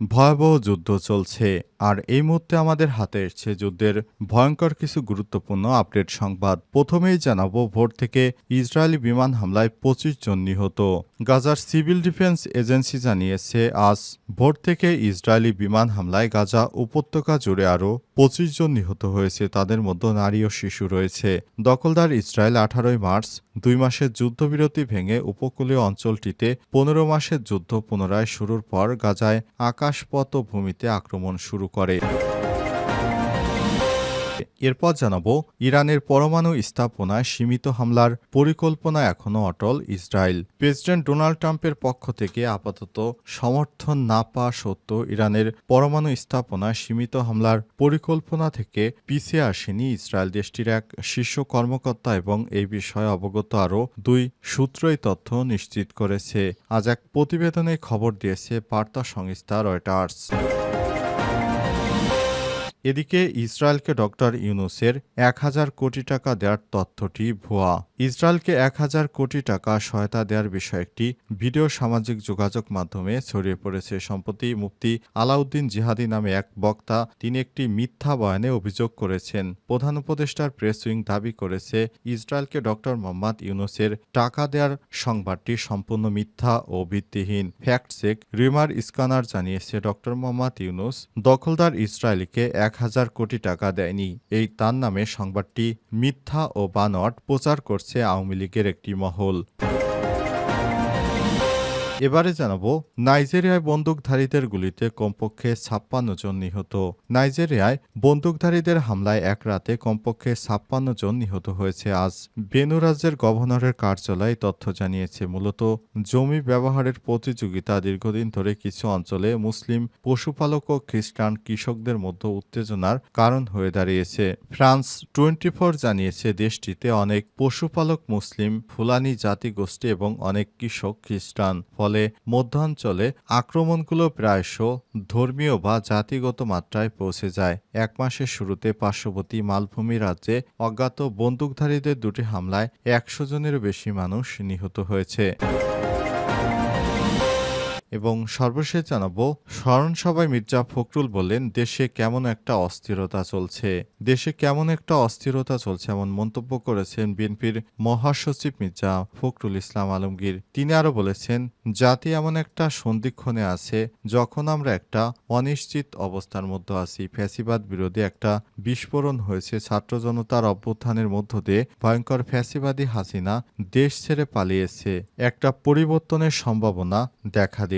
ভয়াবহ যুদ্ধ চলছে, আর এই মুহূর্তে আমাদের হাতে এসছে যুদ্ধের ভয়ঙ্কর কিছু গুরুত্বপূর্ণ আপডেট সংবাদ। প্রথমেই জানাব, ভোর থেকে ইসরায়েলি বিমান হামলায় পঁচিশ জন নিহত। গাজার সিভিল ডিফেন্স এজেন্সি জানিয়েছে, আজ ভোর থেকে ইসরায়েলি বিমান হামলায় গাজা উপত্যকা জুড়ে আরও পঁচিশ জন নিহত হয়েছে। তাদের মধ্যে নারী ও শিশু রয়েছে। দখলদার ইসরায়েল আঠারোই মার্চ দুই মাসের যুদ্ধবিরতি ভেঙে উপকূলীয় অঞ্চলটিতে পনেরো মাসের যুদ্ধ পুনরায় শুরুর পর গাজায় আকাশপথ ভূমিতে আক্রমণ শুরু করে। এরপর জানাব, ইরানের পরমাণু স্থাপনায় সীমিত হামলার পরিকল্পনা এখনও অটল ইসরায়েল। প্রেসিডেন্ট ডোনাল্ড ট্রাম্পের পক্ষ থেকে আপাতত সমর্থন না পাওয়া সত্ত্বেও ইরানের পরমাণু স্থাপনায় সীমিত হামলার পরিকল্পনা থেকে পিছিয়ে আসেনি ইসরায়েল। দেশটির এক শীর্ষ কর্মকর্তা এবং এই বিষয়ে অবগত আরও দুই সূত্রই তথ্য নিশ্চিত করেছে। আজ এক প্রতিবেদনে খবর দিয়েছে বার্তা সংস্থা রয়টার্স। এদিকে ইসরায়েলকে ডক্টর ইউনুসের এক হাজার কোটি টাকা দেওয়ার তথ্যটি ভুয়া। ইসরায়েলকে এক হাজার কোটি টাকা সহায়তা দেওয়ার বিষয়ে একটি ভিডিও সামাজিক যোগাযোগ মাধ্যমে ছড়িয়ে পড়েছে। সম্প্রতি মুফতি আলাউদ্দিন জিহাদি নামে এক বক্তা তিনি একটি মিথ্যা বয়ানে অভিযোগ করেছেন। প্রধান উপদেষ্টার প্রেস উইং দাবি করেছে, ইসরায়েলকে ডক্টর মোহাম্মদ ইউনুসের টাকা দেওয়ার সংবাদটি সম্পূর্ণ মিথ্যা ও ভিত্তিহীন। ফ্যাক্ট চেক রিমার স্কানার জানিয়েছে, ডক্টর মোহাম্মদ ইউনুস দখলদার ইসরায়েলকে এক হাজার কোটি টাকা দেয়নি। এই তার নামে সংবাদটি মিথ্যা ও বানট প্রচার করছে আওয়ামী লীগের একটি মহল। এবারে জানাব, নাইজেরিয়ায় বন্দুকধারীদের গুলিতে কমপক্ষে ছাপ্পান্ন জন নিহত। নাইজেরিয়ায় বন্দুকধারীদের হামলায় এক রাতে কমপক্ষে ছাপ্পান্ন জন নিহত হয়েছে। আজ বেনু রাজ্যের গভর্নরের কার্যালয় তথ্য জানিয়েছে, মূলত জমি ব্যবহারের প্রতিযোগিতা দীর্ঘদিন ধরে কিছু অঞ্চলে মুসলিম পশুপালক ও খ্রিস্টান কৃষকদের মধ্যে উত্তেজনার কারণ হয়ে দাঁড়িয়েছে। ফ্রান্স টোয়েন্টি জানিয়েছে, দেশটিতে অনেক পশুপালক মুসলিম, ফুলানি জাতিগোষ্ঠী এবং অনেক কৃষক খ্রিস্টান। মধ্যাঞ্চলে আক্রমণগুলো প্রায়শ ধর্মীয় বা জাতিগত মাত্রায় পৌঁছে যায়। এক মাসের শুরুতে পার্শ্ববর্তী মালভূমি রাজ্যে অজ্ঞাত বন্দুকধারীদের দুটি হামলায় একশো জনেরও বেশি মানুষ নিহত হয়েছে। এবং সর্বশেষ জানাব, স্মরণসভায় মির্জা ফখরুল বললেন, দেশে কেমন একটা অস্থিরতা চলছে। দেশে কেমন একটা অস্থিরতা চলছে এমন মন্তব্য করেছেন বিএনপির মহাসচিব মির্জা ফখরুল ইসলাম আলমগীর। তিনি আরও বলেছেন, জাতি এমন একটা সন্ধিক্ষণে আছে যখন আমরা একটা অনিশ্চিত অবস্থার মধ্যে আছি। ফ্যাসিবাদ বিরোধী একটা বিস্ফোরণ হয়েছে। ছাত্র জনতার অভ্যুত্থানের মধ্য দিয়ে ভয়ঙ্কর ফ্যাসিবাদী হাসিনা দেশ ছেড়ে পালিয়েছে। একটা পরিবর্তনের সম্ভাবনা দেখা দিয়েছে।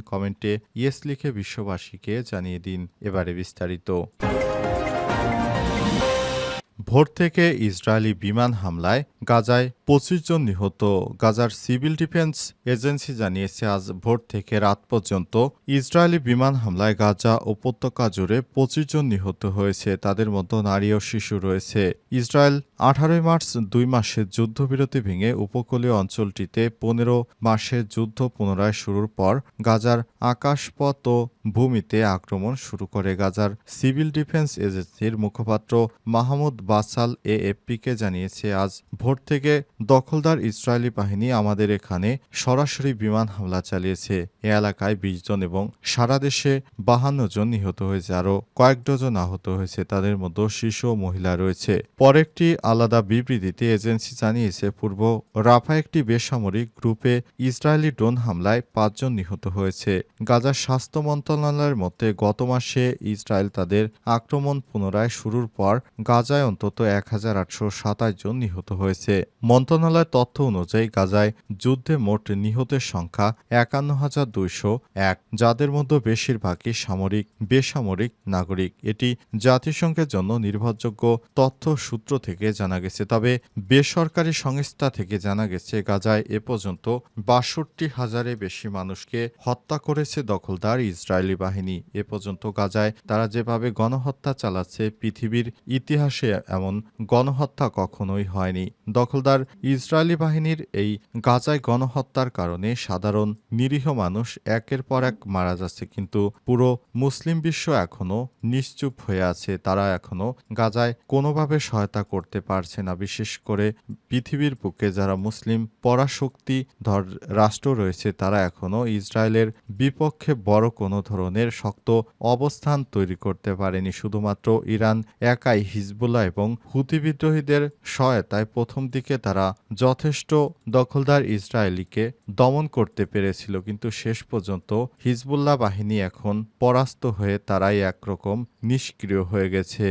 কমেন্টে ইয়েস লিখে বিশ্ববাসীকে জানিয়ে দিন এবারে বিস্তারিত। ভোর থেকে ইসরায়েলি বিমান হামলায় গাজায় পঁচিশ জন নিহত। গাজার সিভিল ডিফেন্স এজেন্সি জানিয়েছে, আজ ভোর থেকে রাত পর্যন্ত ইসরায়েলি বিমান হামলায় গাজা উপত্যকা জুড়ে পঁচিশ জন নিহত হয়েছে। তাদের মধ্যে নারী ও শিশু রয়েছে। ইসরায়েল আঠারোই মার্চ দুই মাসের যুদ্ধবিরতি ভেঙে উপকূলীয় অঞ্চলটিতে পনেরো মাসের যুদ্ধ পুনরায় শুরুর পর গাজার আকাশপথ ও ভূমিতে আক্রমণ শুরু করে। গাজার সিভিল ডিফেন্স এজেন্সির মুখপাত্র মাহমুদ বাসাল এএফপিকে জানিয়েছে, আজ ভোর থেকে দখলদার ইসরায়েলি বাহিনী আমাদের এখানে সরাসরি বিমান হামলা চালিয়েছে। এ এলাকায় বিশ জন এবং সারা দেশে বাহান্ন জন নিহত হয়েছে, আরও কয়েক ডজন আহত হয়েছে। তাদের মধ্যে শিশু ও মহিলা রয়েছে। পর একটি আলাদা বিবৃতিতে এজেন্সি জানিয়েছে, পূর্ব রাফা একটি বেসামরিক গ্রুপে ইসরায়েলি ড্রোন হামলায় পাঁচজন নিহত হয়েছে। গাজার স্বাস্থ্য মন্ত্রণালয়ের মতে, গত মাসে ইসরায়েল তাদের আক্রমণ পুনরায় শুরুর পর গাজায় অন্তত এক হাজার আটশো সাতাশ জন নিহত হয়েছে। মন্ত্রণালয়ের তথ্য অনুযায়ী, গাজায় যুদ্ধে মোট নিহতের সংখ্যা একান্ন হাজার দুইশো এক, যাদের মধ্যে বেশিরভাগই সামরিক, বেসামরিক নাগরিক। এটি জাতিসংঘের জন্য নির্ভরযোগ্য তথ্য সূত্র থেকে জানা গেছে। তবে বেসরকারি সংস্থা থেকে জানা গেছে, গাজায় এ পর্যন্ত বাষট্টি হাজারে বেশি মানুষকে হত্যা করেছে দখলদার ইসরায়েলি বাহিনী। এ পর্যন্ত গাজায় তারা যেভাবে গণহত্যা চালাচ্ছে, পৃথিবীর ইতিহাসে এমন গণহত্যা কখনোই হয়নি। দখলদার ইসরায়েলি বাহিনীর এই গাজায় গণহত্যার কারণে সাধারণ নিরীহ মানুষ একের পর এক মারা যাচ্ছে, কিন্তু পুরো মুসলিম বিশ্ব এখনও নিশ্চুপ হয়ে আছে। তারা এখনও গাজায় কোনোভাবে সহায়তা করতে পারছে না। বিশেষ করে পৃথিবীর বুকে যারা মুসলিম পরাশক্তি ধর রাষ্ট্র রয়েছে, তারা এখনও ইসরায়েলের বিপক্ষে বড় কোনো ধরনের শক্ত অবস্থান তৈরি করতে পারেনি। শুধুমাত্র ইরান একাই হিজবুল্লাহ এবং হুতি বিদ্রোহীদের সহায়তায় প্রথম দিকে তারা যথেষ্ট দখলদার ইসরায়েলিকে দমন করতে পেরেছিল, কিন্তু শেষ পর্যন্ত হিজবুল্লাহ বাহিনী এখন পরাস্ত হয়ে তারাই একরকম নিষ্ক্রিয় হয়ে গেছে।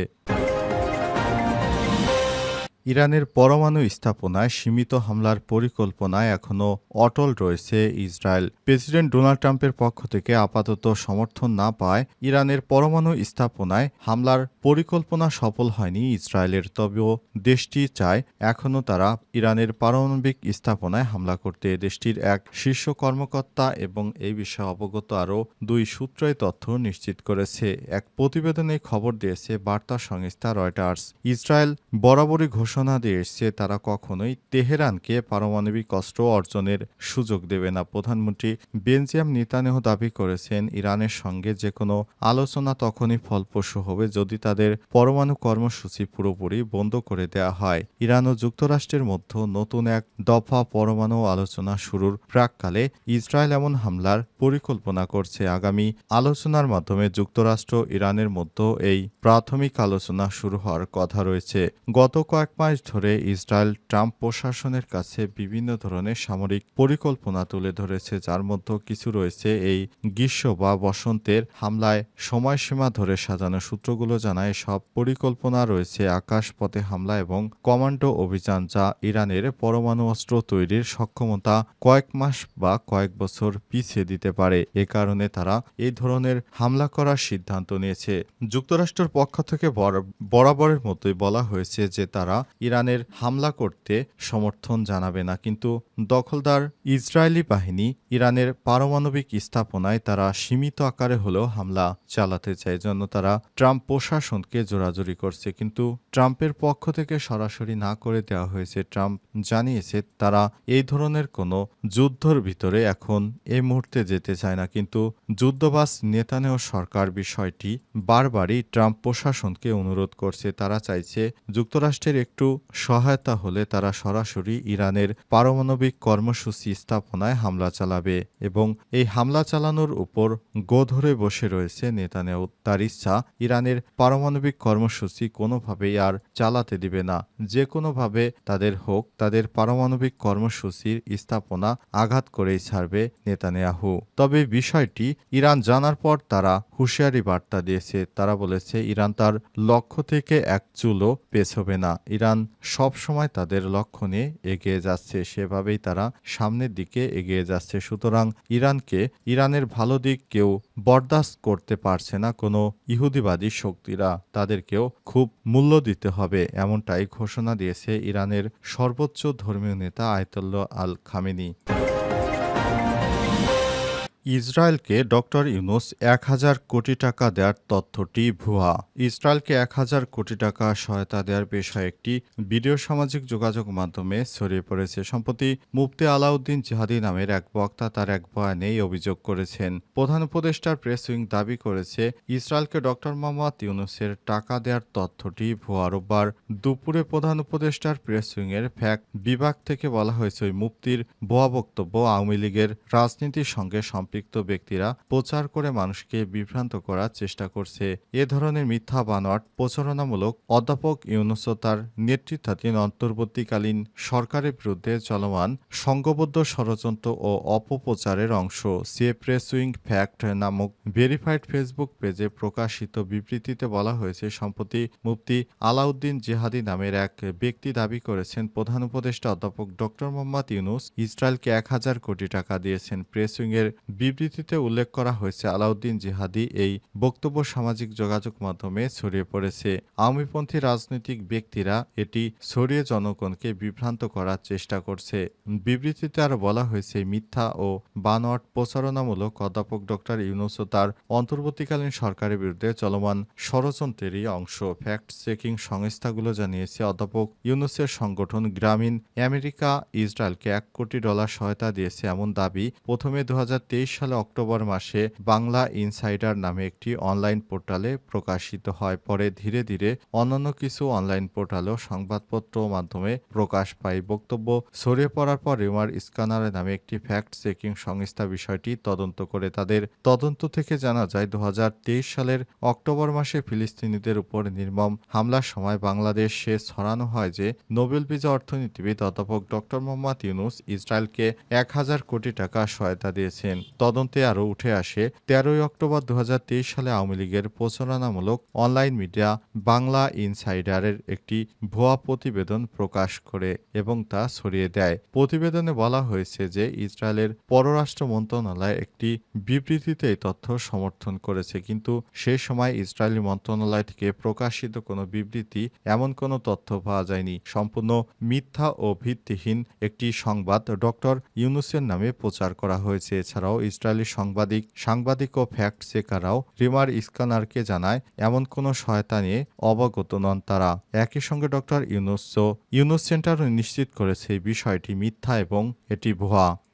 ইরানের পরমাণু স্থাপনায় সীমিত হামলার পরিকল্পনায় এখনও অটল রয়েছে ইসরায়েল। প্রেসিডেন্ট ডোনাল্ড ট্রাম্পের পক্ষ থেকে আপাতত সমর্থন না পায় ইরানের পরমাণু স্থাপনায় হামলার পরিকল্পনা সফল হয়নি ইসরায়েলের, তবেও দেশটি চায় এখনও তারা ইরানের পারমাণবিক স্থাপনায় হামলা করতে। দেশটির এক শীর্ষ কর্মকর্তা এবং এই বিষয়ে অবগত আরও দুই সূত্রই তথ্য নিশ্চিত করেছে। এক প্রতিবেদনে খবর দিয়েছে বার্তা সংস্থা রয়টার্স। ইসরায়েল বরাবরই ঘোষণা দিয়ে এসছে তারা কখনোই তেহরানকে পারমাণবিক অস্ত্র অর্জনের সুযোগ দেবে না। প্রধানমন্ত্রী বেনজিয়াম নেতানেহ দাবি করেছেন, ইরানের সঙ্গে যে কোনো আলোচনা তখনই ফলপ্রসূ হবে যদি তাদের পরমাণু কর্মসূচি পুরোপুরি বন্ধ করে দেয়া হয়। ইরান ও যুক্তরাষ্ট্রের মধ্যে নতুন এক দফা পরমাণু আলোচনা শুরুর প্রাককালে ইসরায়েল এমন হামলার পরিকল্পনা করছে। আগামী আলোচনার মাধ্যমে যুক্তরাষ্ট্র ইরানের মধ্যে এই প্রাথমিক আলোচনা শুরু হওয়ার কথা রয়েছে। গত কয়েক মাস ধরে ইসরায়েল ট্রাম্প প্রশাসনের কাছে বিভিন্ন ধরনের সামরিক পরিকল্পনা তুলে ধরেছে, যার মধ্যে কিছু রয়েছে এই গ্রীষ্ম বা বসন্তের হামলায় সময়সীমা ধরে সাজানো সূত্রগুলো জানায়। সব পরিকল্পনা রয়েছে আকাশপথে হামলা এবং কমান্ডো অভিযান, যা ইরানের পরমাণু অস্ত্র তৈরির সক্ষমতা কয়েক মাস বা কয়েক বছর পিছিয়ে দিতে পারে। এ কারণে তারা এই ধরনের হামলা করার সিদ্ধান্ত নিয়েছে। যুক্তরাষ্ট্রের পক্ষ থেকে বর- বরাবরের মতোই বলা হয়েছে যে তারা ইরানের হামলা করতে সমর্থন জানাবে না। কিন্তু দখলদার ইসরায়েলি বাহিনী ইরানের পারমাণবিক স্থাপনায় তারা সীমিত আকারে হলেও হামলা চালাতে চায় জন্য তারা ট্রাম্প প্রশাসনকে জোরাজুরি করছে। কিন্তু ট্রাম্পের পক্ষ থেকে সরাসরি না করে দেওয়া হয়েছে। ট্রাম্প জানিয়েছে, তারা এই ধরনের কোনো যুদ্ধর ভিতরে এখন এই মুহূর্তে যেতে চায় না। কিন্তু যুদ্ধবাস নেতানেও সরকার বিষয়টি বারবারই ট্রাম্প প্রশাসনকে অনুরোধ করছে। তারা চাইছে যুক্তরাষ্ট্রের একটু সহায়তা হলে তারা সরাসরি ইরানের পারমাণবিক কর্মসূচি স্থাপনায় হামলা চালাবে এবং এই হামলা চালানোর উপর গো ধরে বসে রয়েছে নেতানেও তার ইচ্ছা, ইরানের পারমাণবিক কর্মসূচি কোনোভাবেই আর চালাতে দিবে না। যে কোনোভাবে তাদের হোক, তাদের পারমাণবিক কর্মসূচির স্থাপনা আঘাত করেই ছাড়বে নেতানিয়াহু। তবে বিষয়টি ইরান জানার পর তারা হুঁশিয়ারি বার্তা দিয়েছে। তারা বলেছে, ইরান তার লক্ষ্য থেকে এক চুলও পেছবে না। ইরান সব সময় তাদের লক্ষ্য নিয়ে এগিয়ে যাচ্ছে, সেভাবেই তারা সামনের দিকে এগিয়ে যাচ্ছে। সুতরাং ইরানকে, ইরানের ভালো দিক কেউ বরদাস্ত করতে পারছে না কোনো ইহুদিবাদী শক্তিরা। তাদেরকেও খুব মূল্য দিতে হবে, এমনটাই ঘোষণা দিয়েছে ইরানের সর্বোচ্চ ধর্মীয় নেতা আয়তল্লা আল খামেনি ইসরায়েলকে ডক্টর ইউনুস এক হাজার কোটি টাকা দেওয়ার তথ্যটি ভুয়া। ইসরায়েলকে এক হাজার কোটি টাকা সহায়তা দেওয়ার বিষয়ে একটি ভিডিও সামাজিক যোগাযোগ মাধ্যমে ছড়িয়ে পড়েছে। সম্প্রতি মুফতি আলাউদ্দিন জিহাদি নামের এক বক্তা তার এক বয়ানে অভিযোগ করেছেন। প্রধান উপদেষ্টার প্রেস উইং দাবি করেছে, ইসরায়েলকে ডক্টর মোহাম্মদ ইউনুসের টাকা দেওয়ার তথ্যটি ভুয়া। রোববার দুপুরে প্রধান উপদেষ্টার প্রেস উইংয়ের ফ্যাক বিভাগ থেকে বলা হয়েছে, ওই মুফতির ভুয়া বক্তব্য আওয়ামী লীগের রাজনীতির সঙ্গে সম্পৃক্ত সম্পৃক্ত ব্যক্তিরা প্রচার করে মানুষকে বিভ্রান্ত করার চেষ্টা করছে। এ ধরনের মিথ্যা বানোয়াট প্রচারণামূলক অধ্যাপক ইউনুস তার নেতৃত্বাধীন অন্তর্বর্তীকালীন সরকারের বিরুদ্ধে চলমান সংঘবদ্ধ ষড়যন্ত্র ও অপপ্রচারের অংশ। সিএ প্রেস ফ্যাক্ট নামক ভেরিফাইড ফেসবুক পেজে প্রকাশিত বিবৃতিতে বলা হয়েছে, সম্প্রতি মুফতি আলাউদ্দিন জেহাদি নামের এক ব্যক্তি দাবি করেছেন, প্রধান উপদেষ্টা অধ্যাপক ডক্টর মোহাম্মদ ইউনুস ইসরায়েলকে এক হাজার কোটি টাকা দিয়েছেন। প্রেস উইংয়ের বিবৃতিতে উল্লেখ করা হয়েছে, আলাউদ্দিন জিহাদি এই বক্তব্য সামাজিক যোগাযোগ মাধ্যমে ছড়িয়ে পড়েছে। আওয়ামীপন্থী রাজনৈতিক ব্যক্তিরা এটি ছড়িয়ে জনগণকে বিভ্রান্ত করার চেষ্টা করছে। বিবৃতিতে আরও বলা হয়েছে, মিথ্যা ও বানোয়াট প্রচারণামূলক অধ্যাপক ডক্টর ইউনুস তার অন্তর্বর্তীকালীন সরকারের বিরুদ্ধে চলমান ষড়যন্ত্রেরই অংশ। ফ্যাক্ট চেকিং সংস্থাগুলো জানিয়েছে, অধ্যাপক ইউনুসের সংগঠন গ্রামীণ আমেরিকা ইসরায়েলকে এক কোটি ডলার সহায়তা দিয়েছে এমন দাবি প্রথমে দু হাজার তেইশ সালে অক্টোবর মাসে বাংলা ইনসাইডার নামে একটি অনলাইন পোর্টালে প্রকাশিত হয়। পরে ধীরে ধীরে অন্যান্য কিছু অনলাইন পোর্টালেও সংবাদপত্র মাধ্যমে প্রকাশ পায়। বক্তব্য ছড়িয়ে পড়ার পর রিমার স্ক্যানার নামে একটি ফ্যাক্ট চেকিং সংস্থা বিষয়টি তদন্ত করে তাদের তদন্ত থেকে জানা যায় দু হাজার তেইশ সালের অক্টোবর মাসে ফিলিস্তিনিদের উপর নির্মম হামলার সময় বাংলাদেশে ছড়ানো হয় যে নোবেল বিজয় অর্থনীতিবিদ অধ্যাপক ডক্টর মোহাম্মদ ইউনুস ইসরায়েলকে এক হাজার কোটি টাকা সহায়তা দিয়েছেন। তদন্তে আরও উঠে আসে, তেরোই অক্টোবর দু হাজার তেইশ সালে আওয়ামী লীগের প্রচারণামূলক অনলাইন মিডিয়া বাংলা ইনসাইডারের একটি ভুয়া প্রতিবেদন প্রকাশ করে এবং তা ছড়িয়ে দেয়। প্রতিবেদনে বলা হয়েছে যে ইসরায়েলের পররাষ্ট্র মন্ত্রণালয় একটি বিবৃতিতে এই তথ্য সমর্থন করেছে, কিন্তু সে সময় ইসরায়েলি মন্ত্রণালয় থেকে প্রকাশিত কোনো বিবৃতি, এমন কোনো তথ্য পাওয়া যায়নি। সম্পূর্ণ মিথ্যা ও ভিত্তিহীন একটি সংবাদ ডক্টর ইউনুসের নামে প্রচার করা হয়েছে। এছাড়াও ইসরায়েলি সাংবাদিক সাংবাদিক ও ফ্যাক্ট চেকাররাও রিমার ইস্কানারকে জানায়, এমন কোনো সহায়তা নিয়ে অবগত নন তারা। একই সঙ্গে ডক্টর ইউনুস ইউনুস সেন্টার নিশ্চিত করেছে বিষয়টি মিথ্যা এবং এটি ভুয়া।